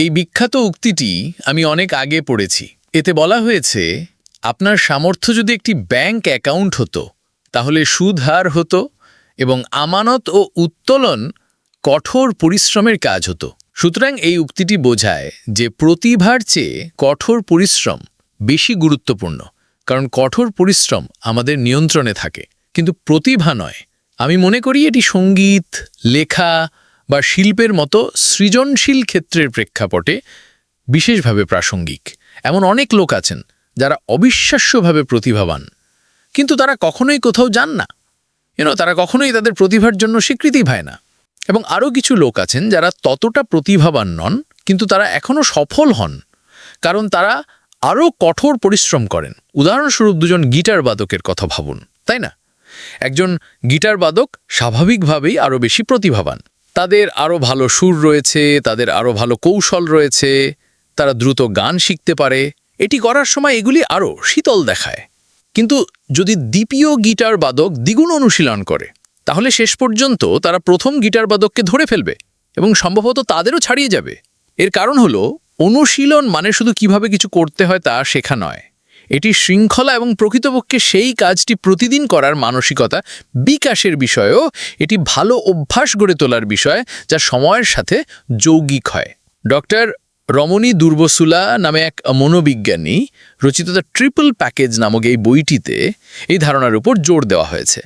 এই বিখ্যাত উক্তিটি আমি অনেক আগে পড়েছি। এতে বলা হয়েছে, আপনার সামর্থ্য যদি একটি ব্যাংক অ্যাকাউন্ট হতো, তাহলে সুদ হার হতো এবং আমানত ও উত্তোলন কঠোর পরিশ্রমের কাজ হতো। সুতরাং এই উক্তিটি বোঝায় যে প্রতিভার চেয়ে কঠোর পরিশ্রম বেশি গুরুত্বপূর্ণ, কারণ কঠোর পরিশ্রম আমাদের নিয়ন্ত্রণে থাকে। কিন্তু প্রতিভা নয়। আমি মনে করি এটি সংগীত, লেখা বা শিল্পের মতো সৃজনশীল ক্ষেত্রের প্রেক্ষাপটে বিশেষভাবে প্রাসঙ্গিক। এমন অনেক লোক আছেন যারা অবিশ্বাস্যভাবে প্রতিভাবান, কিন্তু তারা কখনোই কোথাও যান না। এনো তারা কখনোই তাদের প্রতিভার জন্য স্বীকৃতি পায় না। এবং আরও কিছু লোক আছেন যারা ততটা প্রতিভাবান নন, কিন্তু তারা এখনও সফল হন, কারণ তারা আরও কঠোর পরিশ্রম করেন। উদাহরণস্বরূপ দুজন গিটার বাদকের কথা ভাবুন, তাই না? একজন গিটার বাদক স্বাভাবিকভাবেই আরও বেশি প্রতিভাবান। তাদের আরও ভালো সুর রয়েছে, তাদের আরও ভালো কৌশল রয়েছে, তারা দ্রুত গান শিখতে পারে। এটি করার সময় এগুলি আরও শীতল দেখায়। কিন্তু যদি দ্বিতীয় গিটার বাদক দ্বিগুণ অনুশীলন করে, তাহলে শেষ পর্যন্ত তারা প্রথম গিটার বাদককে ধরে ফেলবে এবং সম্ভবত তাদেরও ছাড়িয়ে যাবে। এর কারণ হলো, অনুশীলন মানে শুধু কীভাবে কিছু করতে হয় তা শেখা নয়। এটি শৃঙ্খলা এবং প্রকৃতপক্ষে সেই কাজটি প্রতিদিন করার মানসিকতা বিকাশের বিষয়েও এটি ভালো অভ্যাস গড়ে তোলার বিষয় যা সময়ের সাথে যৌগিক হয়। ডক্টর রমণী দুর্বসুলা নামে এক মনোবিজ্ঞানী রচিত দ্য ট্রিপল প্যাকেজ নামক এই বইটিতে এই ধারণার উপর জোর দেওয়া হয়েছে।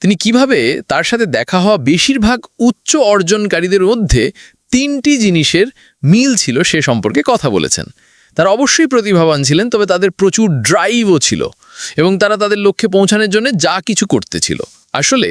তিনি কীভাবে তার সাথে দেখা হওয়া বেশিরভাগ উচ্চ অর্জনকারীদের মধ্যে তিনটি জিনিসের মিল ছিল সে সম্পর্কে কথা বলেছেন। তারা অবশ্যই প্রতিভাবান ছিলেন, তবে তাদের প্রচুর ড্রাইভও ছিল এবং তারা তাদের লক্ষ্যে পৌঁছানোর জন্য যা কিছু করতে ছিল। আসলে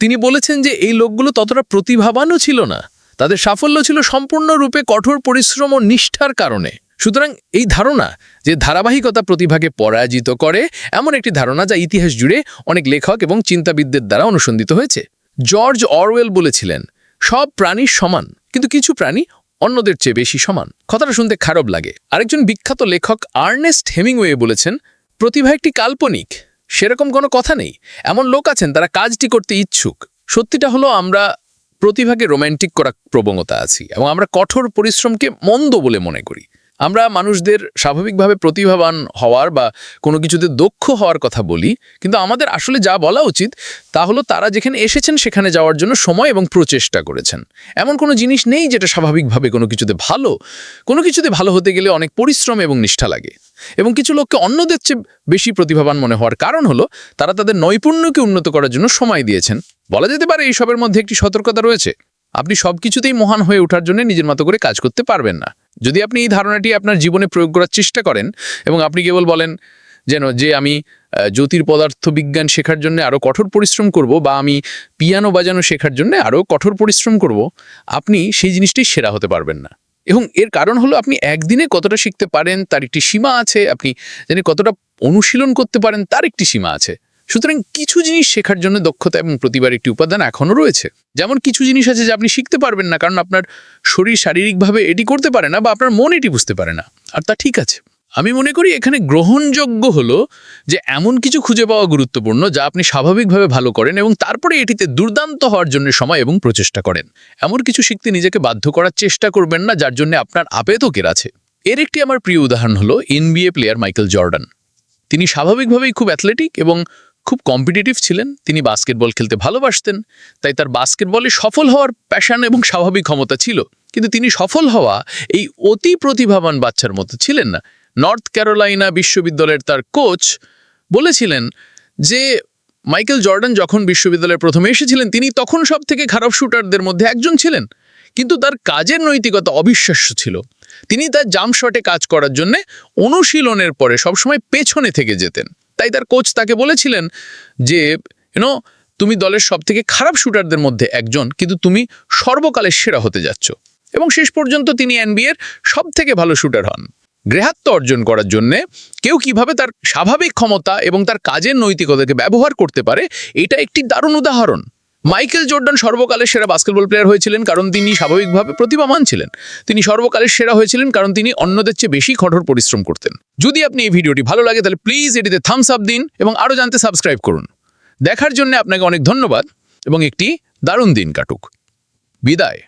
তিনি বলেছেন যে এই লোকগুলো ততটা প্রতিভাবানও ছিল না। তাদের সাফল্য ছিল সম্পূর্ণরূপে কঠোর পরিশ্রম ও নিষ্ঠার কারণে। সুতরাং এই ধারণা যে ধারাবাহিকতা প্রতিভাকে পরাজিত করে, এমন একটি ধারণা যা ইতিহাস জুড়ে অনেক লেখক এবং চিন্তাবিদদের দ্বারা অনুসন্ধিত হয়েছে। জর্জ অরওয়েল বলেছিলেন, সব প্রাণী সমান, কিন্তু কিছু প্রাণী অন্যদের চেয়ে বেশি সমান। কথাটা শুনতে খারাপ লাগে। আরেকজন বিখ্যাত লেখক আর্নেস্ট হেমিংওয়ে বলেছেন, প্রতিভা একটি কাল্পনিক, সেরকম কোনো কথা নেই। এমন লোক আছেন, তারা কাজটি করতে ইচ্ছুক। সত্যিটা হলো, আমরা প্রতিভাকে রোম্যান্টিক করা প্রবণতা আছি এবং আমরা কঠোর পরিশ্রমকে মন্দ বলে মনে করি। আমরা মানুষদের স্বাভাবিকভাবে প্রতিভাবান হওয়ার বা কোনো কিছুতে দক্ষ হওয়ার কথা বলি, কিন্তু আমাদের আসলে যা বলা উচিত তা হলো তারা যেখানে এসেছেন সেখানে যাওয়ার জন্য সময় এবং প্রচেষ্টা করেছেন। এমন কোনো জিনিস নেই যেটা স্বাভাবিকভাবে কোনো কিছুতে ভালো, কোনো কিছুতে ভালো হতে গেলে অনেক পরিশ্রম এবং নিষ্ঠা লাগে। এবং কিছু লোককে অন্যদের চেয়ে বেশি প্রতিভাবান মনে হওয়ার কারণ হলো তারা তাদের নৈপুণ্যকে উন্নত করার জন্য সময় দিয়েছেন। বলা যেতে পারে এই সবের মধ্যে একটি সতর্কতা রয়েছে। আপনি সব কিছুতেই মহান হয়ে ওঠার জন্য নিজের মতো করে কাজ করতে পারবেন না। যদি আপনি এই ধারণাটি আপনার জীবনে প্রয়োগ করার চেষ্টা করেন এবং আপনি কেবল বলেন যেন যে আমি জ্যোতির পদার্থ বিজ্ঞান শেখার জন্য আরও কঠোর পরিশ্রম করব বা আমি পিয়ানো বাজানো শেখার জন্য আরও কঠোর পরিশ্রম করব, আপনি সেই জিনিসটি সেরা হতে পারবেন না। এবং এর কারণ হলো আপনি একদিনে কতটা শিখতে পারেন তার একটি সীমা আছে, আপনি জানি কতটা অনুশীলন করতে পারেন তার একটি সীমা আছে। সুতরাং কিছু জিনিস শেখার জন্য দক্ষতা এবং প্রতিবার একটি উপাদান এখনও রয়েছে। যেমন কিছু জিনিস আছে যে আপনি শিখতে পারবেন না, কারণ আপনার শরীর শারীরিকভাবে এটি করতে পারে না বা আপনার মন এটি বুঝতে পারে না। আর তা ঠিক আছে। আমি মনে করি এখানে গ্রহণযোগ্য হলো যে এমন কিছু খুঁজে পাওয়া গুরুত্বপূর্ণ যা আপনি স্বাভাবিকভাবে ভালো করেন এবং তারপরে এটিতে দুর্দান্ত হওয়ার জন্য সময় এবং প্রচেষ্টা করেন। এমন কিছু শিখতে নিজেকে বাধ্য করার চেষ্টা করবেন না, যার জন্য আপনার আবেদকের আছে। এর একটি আমার প্রিয় উদাহরণ হলো এনবিএ প্লেয়ার মাইকেল জর্ডান তিনি স্বাভাবিকভাবেই খুব অ্যাথলেটিক এবং খুব কম্পিটিটিভ ছিলেন। তিনি বাস্কেটবল খেলতে ভালোবাসতেন, তাই তার বাস্কেটবলে সফল হওয়ার প্যাশান এবং স্বাভাবিক ক্ষমতা ছিল। কিন্তু তিনি সফল হওয়া এই অতি প্রতিভাবান বাচ্চার মতো ছিলেন না। নর্থ ক্যারোলাইনা বিশ্ববিদ্যালয়ের তার কোচ বলেছিলেন যে মাইকেল জর্ডান যখন বিশ্ববিদ্যালয়ে প্রথমে এসেছিলেন, তিনি তখন সব থেকে খারাপ শুটারদের মধ্যে একজন ছিলেন। কিন্তু তার কাজের নৈতিকতা অবিশ্বাস্য ছিল। তিনি তার জাম্প শটে কাজ করার জন্যে অনুশীলনের পরে সবসময় পেছনে থেকে যেতেন। তাই তার কোচ তাকে বলেছিলেন যে ইউনো তুমি দলের সব থেকে খারাপ শুটারদের মধ্যে একজন, কিন্তু তুমি সর্বকালের সেরা হতে যাচ্ছ। এবং শেষ পর্যন্ত তিনি এনবিএর সব থেকে ভালো শুটার হন। গৃহাত্ম অর্জন করার জন্যে কেউ কীভাবে তার স্বাভাবিক ক্ষমতা এবং তার কাজের নৈতিকতাকে ব্যবহার করতে পারে, এটা একটি দারুণ উদাহরণ। মাইকেল জর্ডান সর্বকালের সেরা বাস্কেটবল প্লেয়ার হয়েছিলেন কারণ তিনি স্বাভাবিকভাবে প্রতিভামান ছিলেন তিনি সর্বকালের সেরা হয়েছিলেন কারণ তিনি অন্যদের চেয়ে বেশি কঠোর পরিশ্রম করতেন। যদি আপনি এই ভিডিওটি ভালো লাগে, তাহলে প্লিজ এটিতে থামস আপ দিন এবং আরও জানতে সাবস্ক্রাইব করুন। দেখার জন্য আপনাকে অনেক ধন্যবাদ এবং একটি দারুণ দিন কাটুক। বিদায়।